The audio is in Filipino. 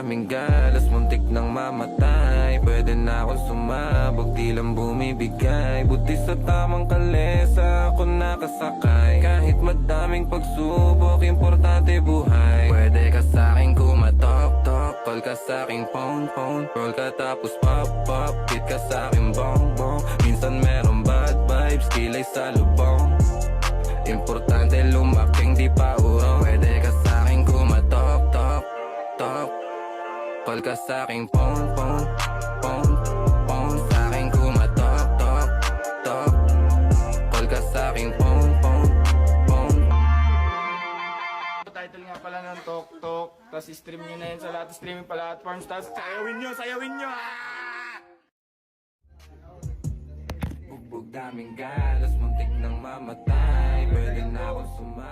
daming galas, muntik nang mamatay. Pwede na ako sumabog, di lang bumibigay. Buti sa tamang kalesa ako nakasakay. Kahit madaming pagsubok, importante buhay. Pwede ka sa'king kumatok, tok. Call ka sa'king phone, phone. Roll ka tapos pop, pop. Hit ka sa'king bong, bong. Minsan meron bad vibes, kilay sa lubong. Importante lumaking Call ka sa'king phone, phone, phone, phone Sa'king kumatok, tok, tok Call ka sa'king phone, phone, phone Title nga pala ng Tok Tok. Tapos stream nyo na yun sa lahat ng streaming platforms. Tapos sayawin nyo, sayawin nyo! Ah! Bugbog daming galas, muntik nang mamatay Pwede na ako sumama